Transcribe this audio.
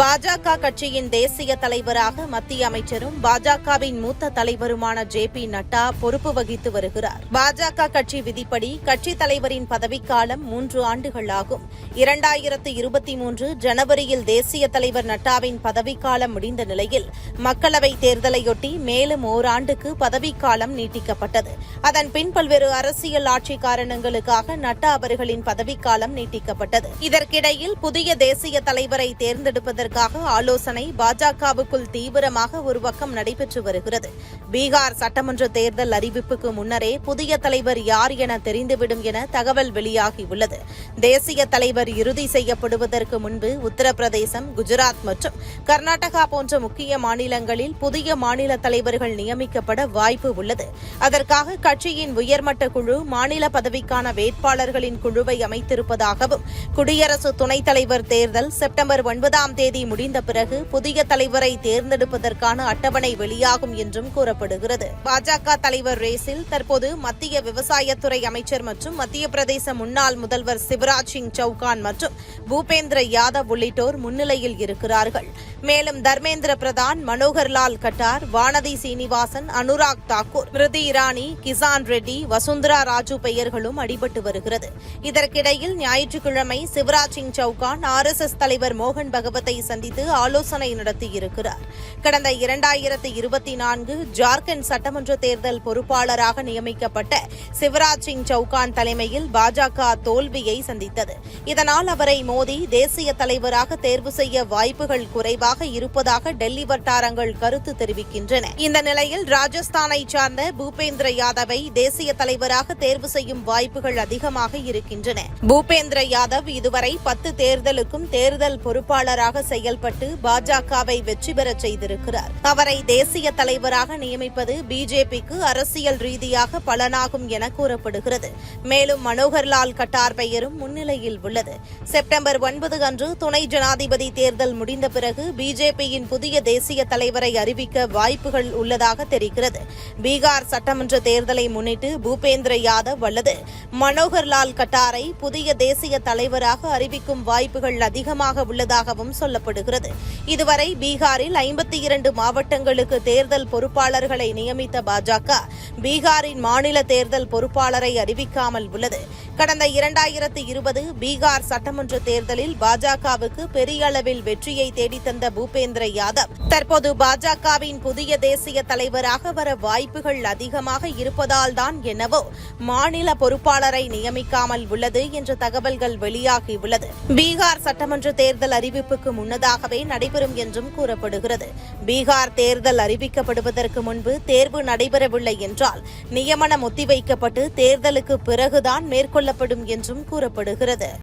பாஜக கட்சியின் தேசிய தலைவராக மத்திய அமைச்சரும் பாஜகவின் மூத்த தலைவருமான ஜே பி நட்டா பொறுப்பு வகித்து வருகிறார். பாஜக கட்சி விதிப்படி கட்சித் தலைவரின் பதவிக்காலம் மூன்று ஆண்டுகள் ஆகும். இரண்டாயிரத்து இருபத்தி மூன்று ஜனவரியில் தேசிய தலைவர் நட்டாவின் பதவிக்காலம் முடிந்த நிலையில் மக்களவைத் தேர்தலையொட்டி மேலும் ஓராண்டுக்கு பதவிக்காலம் நீட்டிக்கப்பட்டது. அதன் பின் பல்வேறு அரசியல் ஆட்சி காரணங்களுக்காக நட்டா அவர்களின் பதவிக்காலம் நீட்டிக்கப்பட்டது. இதற்கிடையில் புதிய தேசிய தலைவரை தேர்ந்தெடுப்பதற்கு தேர்ந்தெடுப்பதற்காக ஆலோசனை பாஜகவுக்குள் தீவிரமாக ஒரு பக்கம் நடைபெற்று வருகிறது. பீகார் சட்டமன்ற தேர்தல் அறிவிப்புக்கு முன்னரே புதிய தலைவர் யார் என தெரிந்துவிடும் என தகவல் வெளியாகியுள்ளது. தேசிய தலைவர் இறுதி செய்யப்படுவதற்கு முன்பு உத்தரப்பிரதேசம் குஜராத் மற்றும் கர்நாடகா போன்ற முக்கிய மாநிலங்களில் புதிய மாநில தலைவர்கள் நியமிக்கப்பட வாய்ப்பு உள்ளது. அதற்காக கட்சியின் உயர்மட்ட குழு மாநில பதவிக்கான வேட்பாளர்களின் குழுவை அமைத்திருப்பதாகவும் குடியரசு துணைத் தலைவர் தேர்தல் செப்டம்பர் ஒன்பதாம் தேதி முடிந்த பிறகு புதிய தலைவரை தேர்ந்தெடுப்பதற்கான அட்டவணை வெளியாகும் என்றும் கூறப்படுகிறது. பாஜக தலைவர் ரேஸில் தற்போது மத்திய விவசாயத்துறை அமைச்சர் மற்றும் மத்திய பிரதேச முன்னாள் முதல்வர் சிவராஜ் சிங் சௌகான் மற்றும் பூபேந்திர யாதவ் உள்ளிட்டோர் முன்னிலையில் இருக்கிறார்கள். மேலும் தர்மேந்திர பிரதான் மனோகர்லால் கட்டார் வானதி சீனிவாசன் அனுராக் தாக்கூர் ஸ்மிருதி இரானி கிசான் ரெட்டி வசுந்தரா ராஜு பெயர்களும் அடிபட்டு வருகிறது. இதற்கிடையில் ஞாயிற்றுக்கிழமை Shivraj Singh Chouhan R S S தலைவர் மோகன் பகவத்தை சந்தித்து ஆலோசனை நடத்தியிருக்கிறார் கடந்த இரண்டாயிரத்து இருபத்தி நான்கு ஜார்க்கண்ட் சட்டமன்ற தேர்தல் பொறுப்பாளராக நியமிக்கப்பட்ட சிவராஜ் சிங் சௌகான் தலைமையில் பாஜக தோல்வியை சந்தித்தது. இதனால் அவரை மோதி தேசிய தலைவராக தேர்வு செய்ய வாய்ப்புகள் குறைவாக இருப்பதாக டெல்லி வட்டாரங்கள் கருத்து தெரிவிக்கின்றன. இந்த நிலையில் ராஜஸ்தானை சார்ந்த பூபேந்திர யாதவை தேசிய தலைவராக தேர்வு செய்யும் வாய்ப்புகள் அதிகமாக இருக்கின்றன. பூபேந்திர யாதவ் இதுவரை பத்து தேர்தலுக்கும் தேர்தல் பொறுப்பாளராக செயல்பட்டு பாஜகவை வெற்றி பெறச் செய்திருக்கிறார். அவரை தேசிய தலைவராக நியமிப்பது பிஜேபிக்கு அரசியல் ரீதியாக பலனாகும் என கூறப்படுகிறது. மேலும் மனோகர்லால் கட்டார் பெயரும் முன்னிலையில் உள்ளது. செப்டம்பர் ஒன்பது அன்று துணை ஜனாதிபதி தேர்தல் முடிந்த பிறகு பிஜேபியின் புதிய தேசிய தலைவரை அறிவிக்க வாய்ப்புகள் உள்ளதாக தெரிகிறது. பீகார் சட்டமன்ற தேர்தலை முன்னிட்டு பூபேந்திர யாதவ் அல்லது மனோகர்லால் கட்டாரை புதிய தேசிய தலைவராக அறிவிக்கும் வாய்ப்புகள் அதிகமாக உள்ளதாகவும் சொல்லப்படுகிறது. இதுவரை பீகாரில் ஐம்பத்தி இரண்டு மாவட்டங்களுக்கு தேர்தல் பொறுப்பாளர்களை நியமித்த பாஜக பீகாரின் மாநில தேர்தல் பொறுப்பாளரை அறிவிக்காமல் உள்ளது. கடந்த இரண்டாயிரத்து இருபது பீகார் சட்டமன்ற தேர்தலில் பாஜகவுக்கு பெரிய அளவில் வெற்றியை தேடித்தந்த பூபேந்திர யாதவ் தற்போது பாஜகவின் புதிய தேசிய தலைவராக வர வாய்ப்புகள் அதிகமாக இருப்பதால் தான் என்னவோ மாநில பொறுப்பாளரை நியமிக்காமல் உள்ளது என்ற தகவல்கள் வெளியாகியுள்ளது பீகார் சட்டமன்ற தேர்தல் அறிவிப்புக்கு முன்னதாகவே நடைபெறும் என்றும் கூறப்படுகிறது. பீகார் தேர்தல் அறிவிக்கப்படுவதற்கு முன்பு தேர்வு நடைபெறவில்லை என்றால் நியமனம் ஒத்திவைக்கப்பட்டு தேர்தலுக்கு பிறகுதான் மேற்கொள்ளப்படும் என்றும் கூறப்படுகிறது.